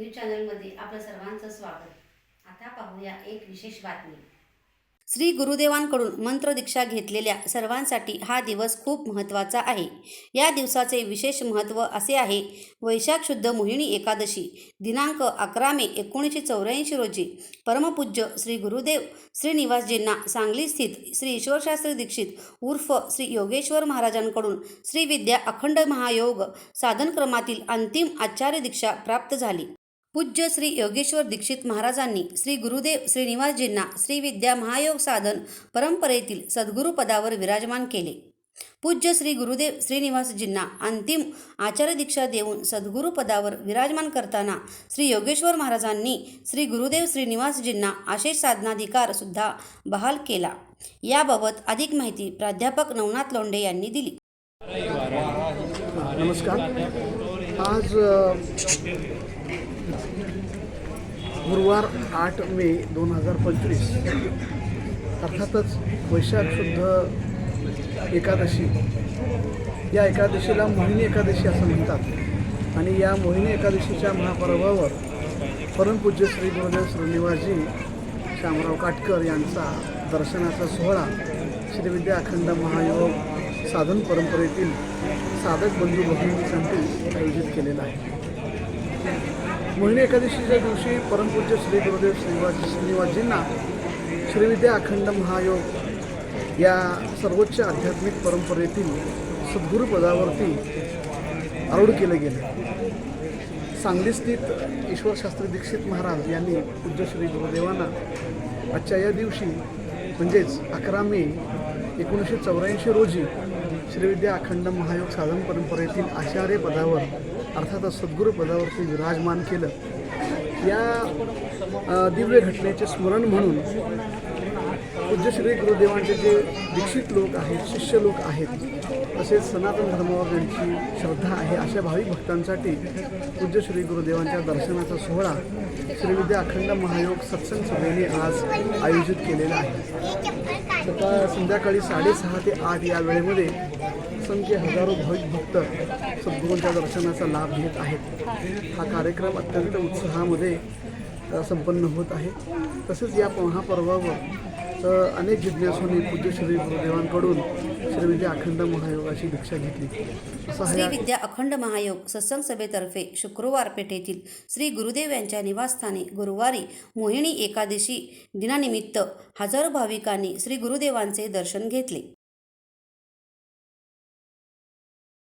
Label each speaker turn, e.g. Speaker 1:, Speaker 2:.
Speaker 1: News चॅनलमध्ये आपलं सर्वांचं स्वागत. आता पाहूया एक विशेष बातमी. श्री गुरुदेवांकडून मंत्रदीक्षा घेतलेल्या सर्वांसाठी हा दिवस खूप महत्त्वाचा आहे. या दिवसाचे विशेष महत्त्व असे आहे वैशाख शुद्ध मोहिनी एकादशी दिनांक अकरा मे एकोणीसशे चौऱ्याऐंशी रोजी परमपूज्य श्री गुरुदेव श्रीनिवासजींना सांगली स्थित श्री ईश्वरशास्त्री दीक्षित उर्फ श्री योगेश्वर महाराजांकडून श्रीविद्या अखंड महायोग साधनक्रमातील अंतिम आचार्य दीक्षा प्राप्त झाली. पूज्य श्री योगेश्वर दीक्षित महाराजांनी श्री गुरुदेव श्रीनिवासजींना श्री विद्या महायोग साधन परंपरेतील सद्गुरुपदावर विराजमान केले. पूज्य श्री गुरुदेव श्रीनिवासजींना अंतिम आचार्य दीक्षा देऊन सद्गुरुपदावर विराजमान करताना श्री योगेश्वर महाराजांनी श्री गुरुदेव श्रीनिवासजींना आशेष साधनाधिकार सुद्धा बहाल केला. याबाबत अधिक माहिती प्राध्यापक नवनाथ लोंढे यांनी दिली.
Speaker 2: नमस्कार. आज गुरुवार आठ मे दोन हजार पंचवीस. अर्थातच वैशाख शुद्ध एकादशी. या एकादशीला मोहिनी एकादशी असं म्हणतात. आणि या मोहिनी एकादशीच्या महापर्वावर परमपूज्य श्री गुरुदेव श्रीनिवासजी श्यामराव काटकर यांचा दर्शनाचा सोहळा श्रीविद्या अखंड महायोग साधन परंपरेतील साधक बंधू भगिनींसाठी आयोजित केलेला आहे. मोहिनी एकादशीच्या दिवशी परमपूज्य श्री गुरुदेव श्रीनिवास श्रीनिवासजींना श्रीविद्या अखंड महायोग या सर्वोच्च आध्यात्मिक परंपरेतील सद्गुरुपदावरती आरूढ केलं गेलं. सांगली स्थित ईश्वरशास्त्री दीक्षित महाराज यांनी पूज्य श्री गुरुदेवांना आजच्या या दिवशी म्हणजेच अकरा मे एकोणीसशे चौऱ्याऐंशी रोजी श्रीविद्या अखंड महायोग साधन परंपरेतील आचार्य पदावर अर्थातच सद्गुरू पदावरती विराजमान केलं. या दिव्य घटनेचे स्मरण म्हणून पूज्य श्री गुरुदेवांचे जे दीक्षित लोक आहेत शिष्य लोक आहेत तसेच सनातन धर्मावर ज्यांची श्रद्धा आहे अशा भाविक भक्तांसाठी पूज्य श्री गुरुदेवांच्या दर्शनाचा सोहळा श्रीविद्या अखंड महायोग सत्संग सभेने आज आयोजित केलेला आहे. सकाळ संध्याकाळी साडेसहा ते आठ या वेळेमध्ये असंख्य हजारो भाविक भक्त सद्गुरूंच्या दर्शनाचा लाभ घेत आहेत हा कार्यक्रम अत्यंत उत्साहामध्ये संपन्न होत आहे. तसेच या महापर्वावर अनेक जिज्ञासूंनी पूज्य श्री गुरुदेवांकडून श्रीविद्या अखंड महायोगाची दीक्षा घेतली. असा हा
Speaker 1: श्री
Speaker 2: या
Speaker 1: विद्या अखंड महायोग सत्संग सभेतर्फे शुक्रवार पेठेतील श्री गुरुदेव यांच्या निवासस्थानी गुरुवारी मोहिनी एकादशी दिनानिमित्त हजारो भाविकांनी श्री गुरुदेवांचे दर्शन घेतले.